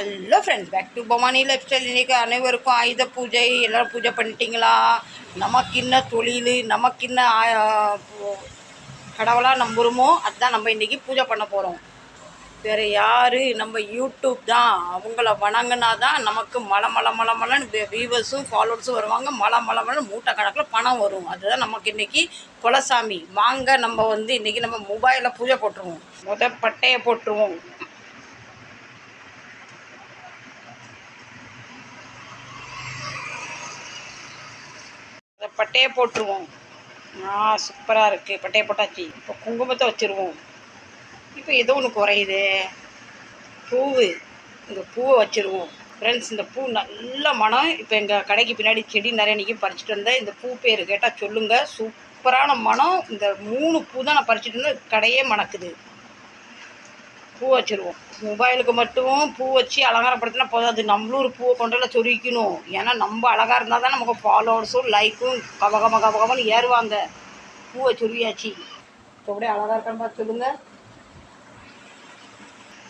Hello friends back to Bhavani life style இன்றைக்கி அனைவருக்கும் ஆயுத பூஜை. எல்லோரும் பூஜை பண்ணிட்டீங்களா? நமக்கு என்ன தொழில் நமக்கு என்ன கடவுளாக நம்புகிறோமோ அதுதான் நம்ம இன்றைக்கி பூஜை பண்ண போகிறோம் வேறு யார்? நம்ம யூடியூப் தான். அவங்கள வணங்கினா தான் நமக்கு மலை மலை மலை மலைன்னு வியூவர்ஸும் ஃபாலோவர்ஸும் வருவாங்க. மலை மலை மலை மூட்டை கணக்கில் பணம் வரும். அதுதான் நமக்கு இன்றைக்கி குலசாமி. வாங்க நம்ம வந்து இன்றைக்கி நம்ம மொபைலில் பூஜை போட்டுருவோம். முத பட்டையை போட்டுருவோம். பட்டையை போட்டுருவோம். ஆ சூப்பராக இருக்குது பட்டையை போட்டாச்சு. இப்போ குங்குமத்தை வச்சுருவோம். இப்போ ஏதோ ஒன்று குறையுது. பூவு. இந்த பூவை வச்சுருவோம். ஃப்ரெண்ட்ஸ் இந்த பூ நல்ல மனம். இப்போ எங்கள் கடைக்கு பின்னாடி செடி நிறைய நிற்கி பறிச்சுட்டு வந்தேன். இந்த பூ பேர் கேட்டால் சொல்லுங்கள் சூப்பரான மனம். இந்த மூணு பூ தான் நான் பறிச்சுட்டு இருந்தேன் கடையே மணக்குது. பூ வச்சுருவோம் மொபைலுக்கு மட்டும் பூ வச்சு அலங்காரப்படுத்தினா போதும் அது நம்மளும் ஒரு பூவை கொண்டு சொருக்கணும் ஏன்னா நம்ம அழகாக இருந்தால் தான் நமக்கு ஃபாலோவர்ஸும் லைக்கும் கவகம கவகமன்னு ஏறுவாங்க பூவை சொருவியாச்சு இப்போ அப்படியே அழகாக இருக்கான்னு பார்த்து சொல்லுங்கள்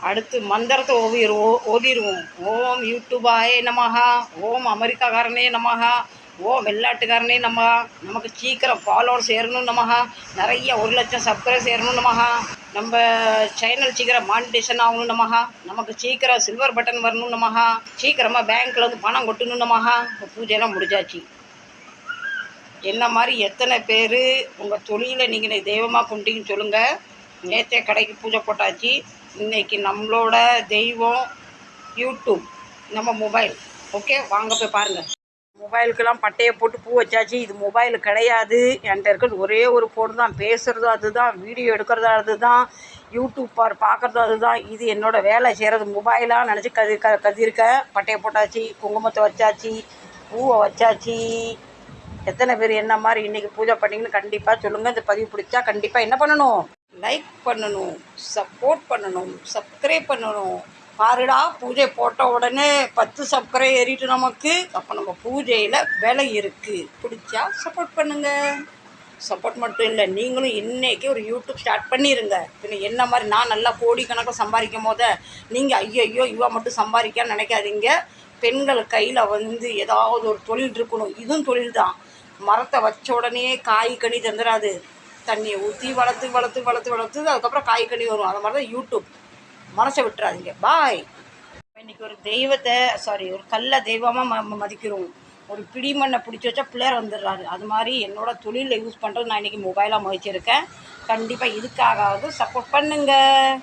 அடுத்து மந்திரத்தை ஓவிடுவோம் ஓதிடுவோம் ஓம் யூடியூபாயே நமகா ஓம் அமெரிக்காக்காரனே நமகா ஓ வெள்ளாட்டுக்காரனே நம்ம. நமக்கு சீக்கிரம் ஃபாலோவர் சேரணும் நமகா நிறைய ஒரு லட்சம் சப்ஸ்கிரைப் சேரணும் நமஹா நம்ம சேனல் சீக்கிரம் மானிட்டேஷன் ஆகணும் நமகா நமக்கு சீக்கிரம் சில்வர் பட்டன் வரணும் நமஹா சீக்கிரமாக பேங்க்கில் வந்து பணம் கொட்டணும் நமகா இப்போ பூஜையெல்லாம் முடிஞ்சாச்சு. என்ன மாதிரி எத்தனை பேர் உங்கள் தொழிலை நீங்கள் தெய்வமாக கொண்டீங்கன்னு சொல்லுங்கள் நேற்றே கடைக்கு பூஜை போட்டாச்சு. இன்றைக்கி நம்மளோட தெய்வம் யூடியூப் நம்ம மொபைல் ஓகே வாங்க போய் பாருங்கள் மொபைலுக்கெல்லாம் பட்டையை போட்டு பூ வச்சாச்சு. இது மொபைல் கிடையாது. என்கிட்ட இருக்கிறது ஒரே ஒரு ஃபோன் தான். பேசுகிறதும் அதுதான். வீடியோ எடுக்கிறதா அதுதான். யூடியூப் பார் பார்க்குறதும் அதுதான். இது என்னோடய வேலை செய்கிறது மொபைலாக நினச்சி கதி க கதிருக்கேன் பட்டையை போட்டாச்சு குங்குமத்தை வச்சாச்சு பூவை வச்சாச்சு. எத்தனை பேர் என்ன மாதிரி இன்றைக்கி பூஜை பண்ணிங்கன்னு கண்டிப்பாக சொல்லுங்கள் இந்த பதிவு பிடிச்சா கண்டிப்பாக என்ன பண்ணணும்? லைக் பண்ணணும் சப்போர்ட் பண்ணணும் சப்ஸ்கிரைப் பண்ணணும். பாருடா பூஜை போட்ட உடனே பத்து சர்க்கரை ஏறிட்டு நமக்கு. அப்போ நம்ம பூஜையில் விலை இருக்குது பிடிச்சா சப்போர்ட் பண்ணுங்கள் சப்போர்ட் மட்டும் இல்லை நீங்களும் இன்றைக்கி ஒரு யூடியூப் ஸ்டார்ட் பண்ணிடுங்க பின்ன என்ன மாதிரி நான் நல்லா கோடிக்கணக்கில் சம்பாதிக்கும் போத நீங்கள் ஐயோ ஐயோ இவா மட்டும் சம்பாதிக்கான்னு நினைக்காதீங்க. பெண்கள் கையில் வந்து ஏதாவது ஒரு தொழில் இருக்கணும். இதுவும் தொழில் தான் மரத்தை வச்ச உடனே காய் கனி தந்துடாது. தண்ணியை ஊற்றி வளர்த்து வளர்த்து வளர்த்து வளர்த்து அதுக்கப்புறம் காய் கனி வரும். அது மாதிரி தான் யூடியூப் மனசை விட்டுறாதீங்க. பாய் இன்னைக்கு ஒரு தெய்வத்தை சாரி ஒரு கல்லை தெய்வமாக ம மதிக்கிறோம். ஒரு பிடி மண்ணை பிடிச்சி வச்சா பிள்ளையர் வந்துடுறாரு. அது மாதிரி என்னோட தொழிலில் யூஸ் பண்ணுறது நான் இன்றைக்கி மொபைலாக முயற்சிருக்கேன் கண்டிப்பாக இதுக்காகவது சப்போர்ட் பண்ணுங்கள்